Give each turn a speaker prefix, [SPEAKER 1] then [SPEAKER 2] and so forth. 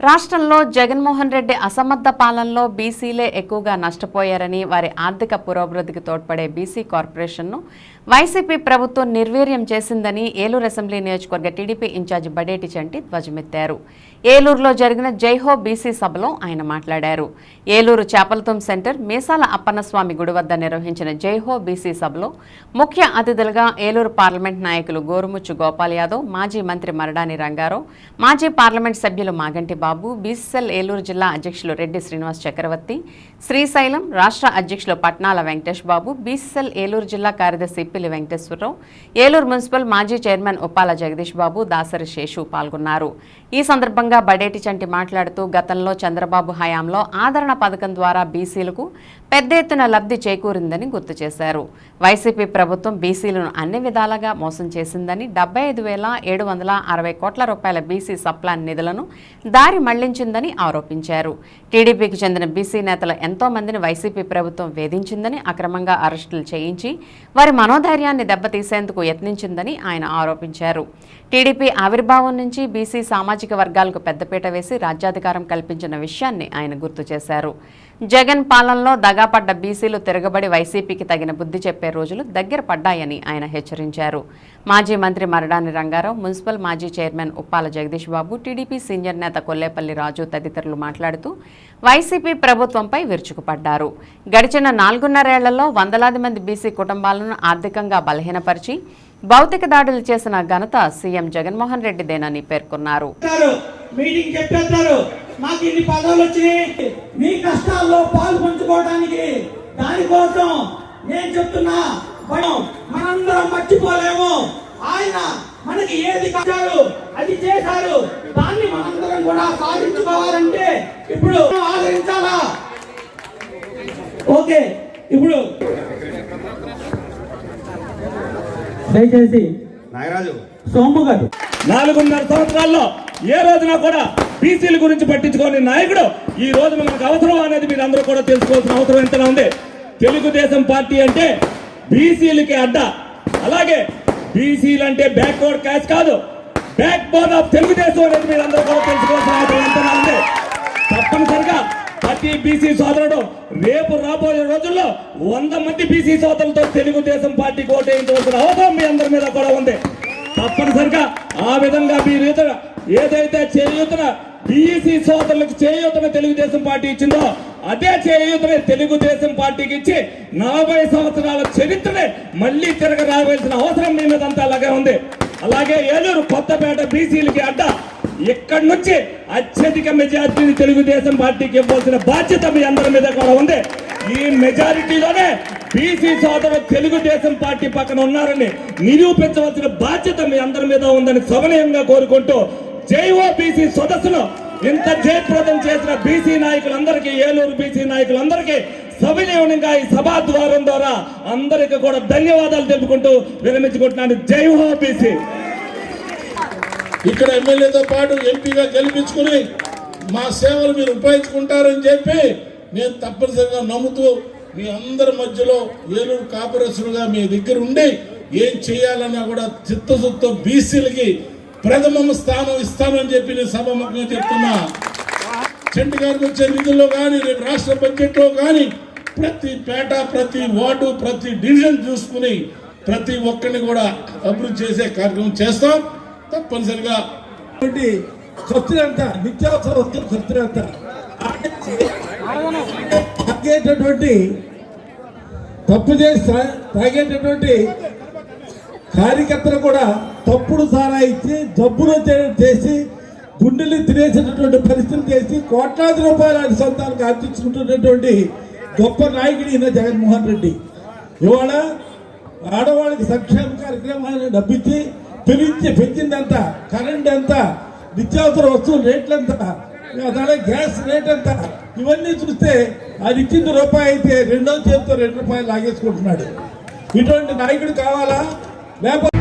[SPEAKER 1] రాష్ట్రంలో జగన్మోహన్ రెడ్డి అసమర్థ పాలనలో బీసీలే ఎక్కువగా నష్టపోయారని వారి ఆర్థిక పురోభివృద్ధికి తోడ్పడే బీసీ కార్పొరేషన్ను వైసీపీ ప్రభుత్వం నిర్వీర్యం చేసిందని ఏలూరు అసెంబ్లీ నియోజకవర్గ టీడీపీ ఇన్ఛార్జి బడేటి చంటి ధ్వజమెత్తారు. ఏలూరులో జరిగిన జైహో బీసీ సభలో ఆయన మాట్లాడారు. ఏలూరు చేపలతుం సెంటర్ మీసాల అప్పన్నస్వామి గుడి వద్ద నిర్వహించిన జైహో బీసీ సభలో ముఖ్య అతిథులుగా ఏలూరు పార్లమెంట్ నాయకులు గోరుముచ్చు గోపాల్ యాదవ్ మాజీ మంత్రి మరడాని రంగారావు మాజీ పార్లమెంట్ సభ్యులు మాగంటి బాబు బాబు బీసీఎల్ ఏలూరు జిల్లా అధ్యక్షులు రెడ్డి శ్రీనివాస్ చక్రవర్తి శ్రీశైలం రాష్ట్ర అధ్యక్షులు పట్నాల వెంకటేష్ బాబు బీసీఎల్ ఏలూరు జిల్లా కార్యదర్శి పిల్లి వెంకటేశ్వరరావు ఏలూరు మున్సిపల్ మాజీ చైర్మన్ ఉప్పాల జగదీష్ బాబు దాసరి శేషు పాల్గొన్నారు. ఈ సందర్భంగా బడేటి చంటి మాట్లాడుతూ గతంలో చంద్రబాబు హయాంలో ఆదరణ పథకం ద్వారా బీసీలకు పెద్ద ఎత్తున లబ్ధి చేకూరిందని గుర్తు చేశారు. వైసీపీ ప్రభుత్వం బీసీలను అన్ని విధాలుగా మోసం చేసిందని డెబ్బై ఐదు వేల ఏడు వందల అరవై కోట్ల రూపాయల బీసీ సప్లాన్ నిధులను దారి మళ్ళించిందని ఆరోపించారు. టీడీపీకి చెందిన బీసీ నేతలు ఎంతో మందిని వైసీపీ ప్రభుత్వం వేధించిందని అక్రమంగా అరెస్టులు చేయించి వారి మనోధైర్యాన్ని దెబ్బతీసేందుకు యత్నించిందని ఆయన ఆరోపించారు. టీడీపీ ఆవిర్భావం నుంచి బీసీ సామాజిక వర్గాలకు పెద్దపీట వేసి రాజ్యాధికారం కల్పించిన విషయాన్ని ఆయన గుర్తు చేశారు. జగన్ పాలనలో దగాపడ్డ బీసీలు తిరగబడి వైసీపీకి తగిన బుద్ధి చెప్పే రోజులు దగ్గర పడ్డాయని ఆయన హెచ్చరించారు. మాజీ మంత్రి మరడాని రంగారావు మున్సిపల్ మాజీ chairman Uppala Jagadish Babu TDP senior నేత కొల్లేపల్లి రాజు తదితరులు మాట్లాడుతూ వైసీపీ ప్రభుత్వంపై విరుచుకుపడ్డారు. గడిచిన నాలుగున్నరేళ్ళలో వందలాది మంది బీసీ కుటుంబాలను ఆర్థికంగా బలహీనపరిచి భౌతిక దాడులు చేసిన ఘనత సీఎం జగన్మోహన్ రెడ్డిదేనని పేర్కొన్నారు.
[SPEAKER 2] మాకు ఇన్ని పదవులు వచ్చినాయి. మీ కష్టాల్లో పాలు పంచుకోవడానికి దానికోసం నేను చెప్తున్నా మనం మనందరం మర్చిపోలేము. ఆయన మనకి ఏది కట్టారు అది చేశారు. దాన్ని మనందరం కూడా సాధించుకోవాలంటే ఇప్పుడు ఆదరించాలా? ఓకే ఇప్పుడు దయచేసి
[SPEAKER 3] నాగరాజు.
[SPEAKER 2] సోము గారు
[SPEAKER 4] నాలుగున్నర సంవత్సరాల్లో ఏ రోజున కూడా బీసీల గురించి పట్టించుకోని నాయకుడు ఈ రోజు మనకు అవసరం అనేది మీరు అందరూ కూడా తెలుసుకోవాల్సిన అవసరం ఎంతగా ఉంది. తెలుగుదేశం పార్టీ అంటే బీసీలకి అడ్డ. అలాగే బీసీలు అంటే బ్యాక్వర్డ్ క్యాష్ కాదు. బ్యాక్ బోన్ ఆఫ్ తెలుగుదేశం అనేది మీరు అందరూ కూడా తెలుసుకోవాల్సిన అవసరం ఎంతగా ఉంది. తప్పనిసరిగా ప్రతి బీసీ సోదరుడు రేపు రాబోయే రోజుల్లో వంద మంది బీసీ సోదరులతో తెలుగుదేశం పార్టీకి ఓటేయించవలసిన అవసరం మీ అందరి మీద కూడా ఉంది. తప్పనిసరిగా ఆ విధంగా మీరు ఏదైతే చేయూతన బీసీ సోదరులకు చేయూతన తెలుగుదేశం పార్టీ ఇచ్చిందో అదే చేయూతనే తెలుగుదేశం పార్టీకి ఇచ్చి నలభై సంవత్సరాల చరిత్రనే మళ్ళీ తిరగ రావాల్సిన అవసరం మీ మీద అంతా అలాగే ఉంది. అలాగే ఏలూరు కొత్తపేట బీసీలకి అడ్డ ఇక్కడి నుంచి అత్యధిక మెజార్టీని తెలుగుదేశం పార్టీకి ఇవ్వాల్సిన బాధ్యత మీ అందరి మీద కూడా ఉంది. ఈ మెజారిటీలోనే బీసీ సోదరులు తెలుగుదేశం పార్టీ పక్కన ఉన్నారని నిరూపించవలసిన బాధ్యత మీ అందరి మీద ఉందని సవనీయంగా కోరుకుంటూ జైఓబీసీ సదస్సులో ఇంత జయప్రదం చేసిన బీసీ నాయకులందరికీ ఏలూరు బీసీ నాయకులందరికీ సవినీయంగా ఈ సభా ద్వారం ద్వారా అందరికీ కూడా ధన్యవాదాలు తెలుపుకుంటూ విరమించుకుంటున్నాను జై హో బీసీ
[SPEAKER 5] ఇక్కడ ఎమ్మెల్యేతో పాటు ఎంపీగా గెలిపించుకుని మా సేవలు మీరు ఉపయోగించుకుంటారని చెప్పి నేను తప్పనిసరిగా నమ్ముతూ మీ అందరి మధ్యలో ఏలూరు కాపురసులుగా మీ దగ్గర ఉండి ఏం చేయాలన్నా కూడా చిత్తశుద్ధితో బీసీలకి ప్రథమ స్థానం ఇస్తానని చెప్పి నేను సభముఖంగా చెప్తున్నా. చెంటి గారికి వచ్చే నిధుల్లో కానీ రేపు రాష్ట్ర బడ్జెట్లో కానీ ప్రతి పేట ప్రతి వార్డు ప్రతి డివిజన్ చూసుకుని ప్రతి ఒక్కరిని కూడా అభివృద్ధి చేసే కార్యక్రమం చేస్తాం. తప్పనిసరిగా
[SPEAKER 2] కాబట్టి నిత్యావసర వస్తువుల ఖర్చులంతా తాగేటటువంటి తప్పు చేసి తగ్గేటటువంటి తాగేటటువంటి కార్యకర్తలు కూడా తప్పుడు సారా ఇచ్చి జబ్బులు చేసి గుండెలు తినేసేటటువంటి పరిస్థితులు చేసి కోట్లాది రూపాయల ఆయన ఆర్జించుకుంటున్నటువంటి గొప్ప నాయకుడు ఈయన జగన్మోహన్ రెడ్డి. ఇవాళ ఆడవాళ్ళకి సంక్షేమ కార్యక్రమాలను డబ్బిచ్చి పిలిచి పెంచిందంత కరెంట్ ఎంత నిత్యావసర వస్తువుల రేట్లు అలాగే గ్యాస్ రేట్ ఎంత ఇవన్నీ చూస్తే అది ఇచ్చింది రూపాయి అయితే రెండో చేతితో రెండు రూపాయలు లాగేసుకుంటున్నాడు. ఇటువంటి నాయకుడు కావాలా? ম্যাপ